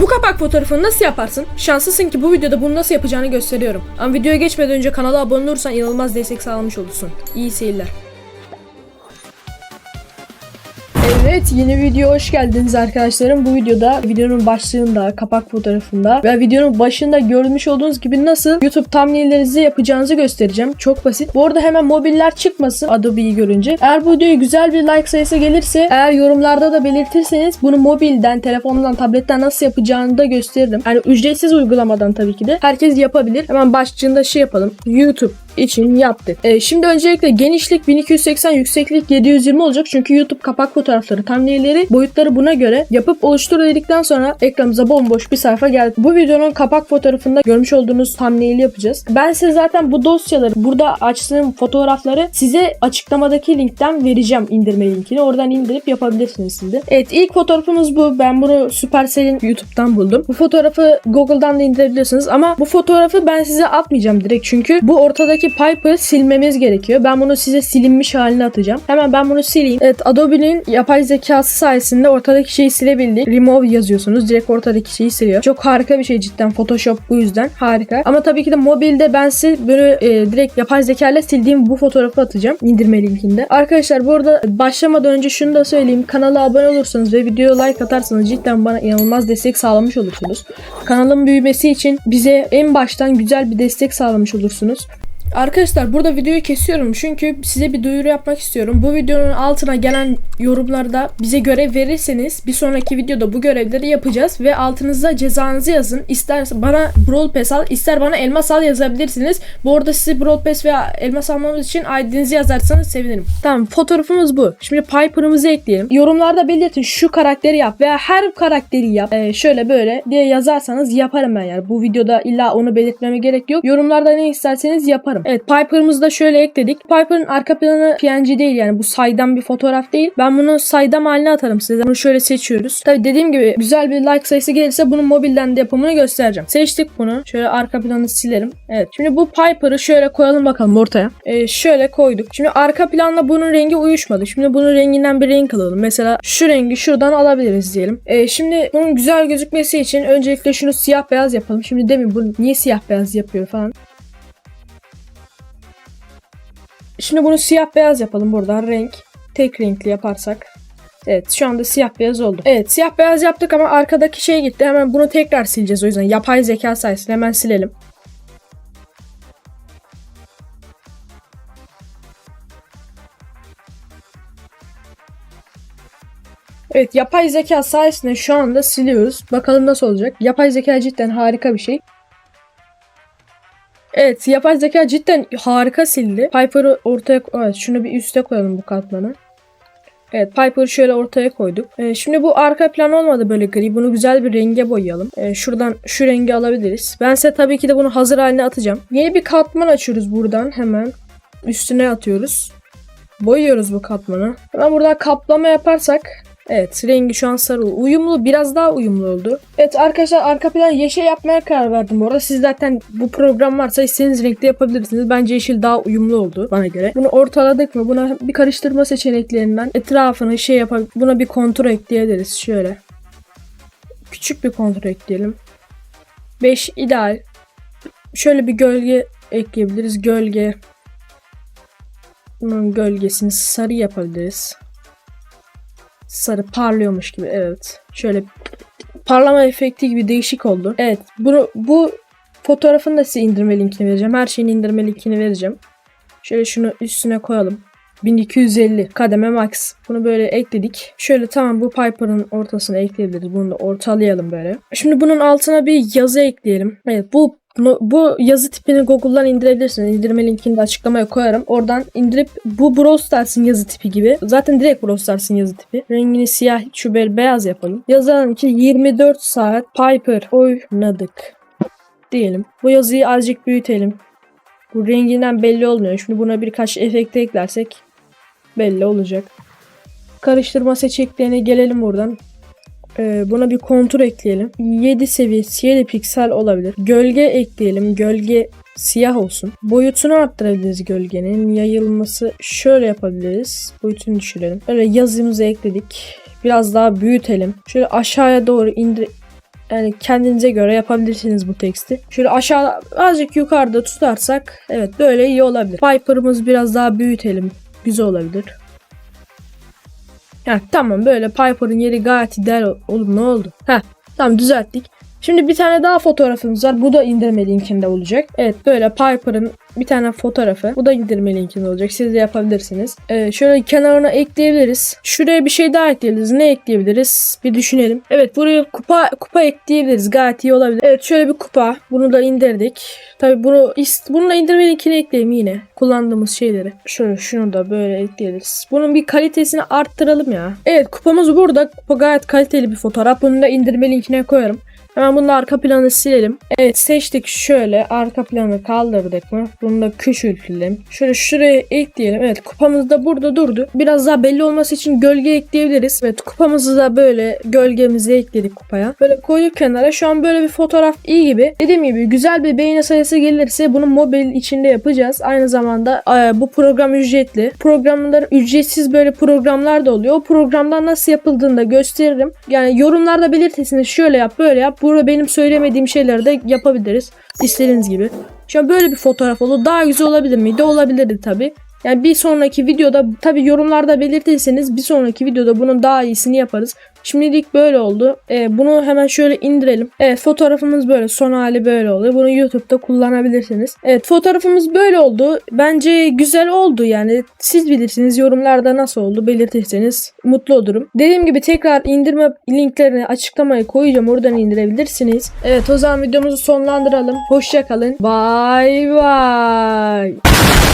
Bu kapak fotoğrafını nasıl yaparsın? Şanslısın ki bu videoda bunu nasıl yapacağını gösteriyorum. Ama videoya geçmeden önce kanala abone olursan inanılmaz destek sağlamış olursun. İyi seyirler. Evet yeni video hoş geldiniz arkadaşlarım. Bu videoda videonun başlığında, kapak fotoğrafında ve videonun başında görmüş olduğunuz gibi nasıl YouTube thumbnail'lerinizi yapacağınızı göstereceğim. Çok basit. Bu arada hemen mobiller çıkmasın Adobe'yi görünce. Eğer bu videoya güzel bir like sayısı gelirse eğer yorumlarda da belirtirseniz bunu mobilden, telefondan, tabletten nasıl yapacağını da gösteririm. Yani ücretsiz uygulamadan tabii ki de herkes yapabilir. Hemen başlığında şey yapalım. YouTube için yaptık. Ee, şimdi öncelikle genişlik 1280, yükseklik 720 olacak. Çünkü YouTube kapak fotoğrafları, thumbnail'leri boyutları buna göre yapıp oluştur dedikten sonra ekranımıza bomboş bir sayfa geldi. Bu videonun kapak fotoğrafında görmüş olduğunuz thumbnail'i yapacağız. Ben size zaten bu dosyaları, burada açtığım fotoğrafları size açıklamadaki linkten vereceğim indirme linkini. Oradan indirip yapabilirsiniz de. Evet ilk fotoğrafımız bu. Ben bunu Supercell'in YouTube'dan buldum. Bu fotoğrafı Google'dan da indirebiliyorsunuz ama bu fotoğrafı ben size atmayacağım direkt çünkü bu ortadaki Pipe'ı silmemiz gerekiyor. Ben bunu size silinmiş haline atacağım. Hemen ben bunu sileyim. Evet Adobe'nin yapay zekası sayesinde ortadaki şeyi silebildik. Remove yazıyorsunuz. Direkt ortadaki şeyi siliyor. Çok harika bir şey cidden. Photoshop bu yüzden harika. Ama tabii ki de mobilde ben size böyle e, direkt yapay zeka ile sildiğim bu fotoğrafı atacağım. indirme linkinde. Arkadaşlar bu arada başlamadan önce şunu da söyleyeyim. Kanala abone olursanız ve videoya like atarsanız cidden bana inanılmaz destek sağlamış olursunuz. Kanalın büyümesi için bize en baştan güzel bir destek sağlamış olursunuz. Arkadaşlar burada videoyu kesiyorum çünkü size bir duyuru yapmak istiyorum. Bu videonun altına gelen yorumlarda bize görev verirseniz bir sonraki videoda bu görevleri yapacağız ve altınıza cezanızı yazın. İster bana Brawl Pass al, ister bana elmas al yazabilirsiniz. Bu arada size Brawl Pass veya elmas almamız için ID'nizi yazarsanız sevinirim. Tamam fotoğrafımız bu. Şimdi Piper'ımızı ekleyelim. Yorumlarda belirtin şu karakteri yap veya her karakteri yap. Ee, şöyle böyle diye yazarsanız yaparım ben yani. Bu videoda illa onu belirtmeme gerek yok. Yorumlarda ne isterseniz yaparım. Evet Piper'ımızı da şöyle ekledik. Piper'ın arka planı PNG değil yani bu saydam bir fotoğraf değil. Ben bunu saydam haline atarım size. Bunu şöyle seçiyoruz. Tabi dediğim gibi güzel bir like sayısı gelirse bunun mobilden de yapımını göstereceğim. Seçtik bunu. Şöyle arka planı silerim. Evet. Şimdi bu Piper'ı şöyle koyalım bakalım ortaya. Ee, şöyle koyduk. Şimdi arka planla bunun rengi uyuşmadı. Şimdi bunun renginden bir renk alalım. Mesela şu rengi şuradan alabiliriz diyelim. Ee, şimdi bunun güzel gözükmesi için öncelikle şunu siyah beyaz yapalım. Şimdi demin bunu niye siyah beyaz yapıyor falan. Şimdi bunu siyah beyaz yapalım buradan renk. Tek renkli yaparsak. Evet şu anda siyah beyaz oldu. Evet siyah beyaz yaptık ama arkadaki şey gitti. Hemen bunu tekrar sileceğiz o yüzden. Yapay zeka sayesinde hemen silelim. Evet yapay zeka sayesinde şu anda siliyoruz. Bakalım nasıl olacak. Yapay zeka cidden harika bir şey. Evet yapay zeka cidden harika sildi. Piper'ı ortaya evet, şunu bir üste koyalım bu katmanı. Evet Piper'ı şöyle ortaya koyduk. Ee, şimdi bu arka plan olmadı böyle gri. Bunu güzel bir renge boyayalım. Ee, şuradan şu rengi alabiliriz. Ben size tabii ki de bunu hazır haline atacağım. Yeni bir katman açıyoruz buradan hemen. Üstüne atıyoruz. Boyuyoruz bu katmanı. Hemen buradan kaplama yaparsak Evet rengi şu an sarı. Uyumlu biraz daha uyumlu oldu. Evet arkadaşlar arka plan yeşil yapmaya karar verdim bu arada. Siz zaten bu program varsa istediğiniz renkte yapabilirsiniz. Bence yeşil daha uyumlu oldu bana göre. Bunu ortaladık mı? Buna bir karıştırma seçeneklerinden etrafını şey yapalım. Buna bir kontur ekleyebiliriz. Şöyle. Küçük bir kontur ekleyelim. 5 ideal. Şöyle bir gölge ekleyebiliriz. Gölge. Bunun gölgesini sarı yapabiliriz sarı parlıyormuş gibi evet. Şöyle parlama efekti gibi değişik oldu. Evet bunu bu fotoğrafın da size indirme linkini vereceğim. Her şeyin indirme linkini vereceğim. Şöyle şunu üstüne koyalım. 1250 kademe max. Bunu böyle ekledik. Şöyle tamam bu Piper'ın ortasına ekleyebiliriz. Bunu da ortalayalım böyle. Şimdi bunun altına bir yazı ekleyelim. Evet bu bu, bu yazı tipini Google'dan indirebilirsiniz. İndirme linkini de açıklamaya koyarım. Oradan indirip bu Brawl Stars'ın yazı tipi gibi. Zaten direkt Brawl Stars'ın yazı tipi. Rengini siyah, şu beyaz yapalım. Yazalım ki 24 saat Piper oynadık. Diyelim. Bu yazıyı azıcık büyütelim. Bu renginden belli olmuyor. Şimdi buna birkaç efekt eklersek belli olacak. Karıştırma seçeneklerine gelelim buradan. Ee, buna bir kontur ekleyelim. 7 seviyesi 7 piksel olabilir. Gölge ekleyelim. Gölge siyah olsun. Boyutunu arttırabiliriz gölgenin. Yayılması şöyle yapabiliriz. Boyutunu düşürelim. Böyle yazımızı ekledik. Biraz daha büyütelim. Şöyle aşağıya doğru indir Yani kendinize göre yapabilirsiniz bu teksti. Şöyle aşağı azıcık yukarıda tutarsak evet böyle iyi olabilir. Piper'ımız biraz daha büyütelim. Güzel olabilir. Ha, tamam böyle Piper'ın yeri gayet ideal oğlum ne oldu? Ha tamam düzelttik. Şimdi bir tane daha fotoğrafımız var. Bu da indirme linkinde olacak. Evet böyle Piper'ın bir tane fotoğrafı. Bu da indirme linkinde olacak. Siz de yapabilirsiniz. Ee, şöyle kenarına ekleyebiliriz. Şuraya bir şey daha ekleyebiliriz. Ne ekleyebiliriz? Bir düşünelim. Evet buraya kupa kupa ekleyebiliriz. Gayet iyi olabilir. Evet şöyle bir kupa. Bunu da indirdik. Tabi bunu bununla indirme linkini ekleyeyim yine. Kullandığımız şeyleri. Şöyle şunu da böyle ekleyebiliriz. Bunun bir kalitesini arttıralım ya. Evet kupamız burada. Kupa gayet kaliteli bir fotoğraf. Bunu da indirme linkine koyarım. Hemen bunun arka planı silelim. Evet seçtik şöyle arka planı kaldırdık mı? Bunu da küçültelim. Şöyle şuraya ekleyelim. Evet kupamız da burada durdu. Biraz daha belli olması için gölge ekleyebiliriz. Evet kupamızı da böyle gölgemizi ekledik kupaya. Böyle koyduk kenara. Şu an böyle bir fotoğraf iyi gibi. Dediğim gibi güzel bir beğeni sayısı gelirse bunu mobil içinde yapacağız. Aynı zamanda e, bu program ücretli. Programlar ücretsiz böyle programlar da oluyor. O programdan nasıl yapıldığını da gösteririm. Yani yorumlarda belirtesiniz şöyle yap böyle yap. Burada benim söylemediğim şeyleri de yapabiliriz. İstediğiniz gibi. An böyle bir fotoğraf oldu. Daha güzel olabilir miydi? Olabilirdi tabi. Yani bir sonraki videoda tabi yorumlarda belirtirseniz bir sonraki videoda bunun daha iyisini yaparız. Şimdilik böyle oldu. Ee, bunu hemen şöyle indirelim. Evet fotoğrafımız böyle. Son hali böyle oluyor. Bunu YouTube'da kullanabilirsiniz. Evet fotoğrafımız böyle oldu. Bence güzel oldu yani. Siz bilirsiniz yorumlarda nasıl oldu belirtirseniz mutlu olurum. Dediğim gibi tekrar indirme linklerini açıklamaya koyacağım. Oradan indirebilirsiniz. Evet o zaman videomuzu sonlandıralım. Hoşçakalın. Bye bye.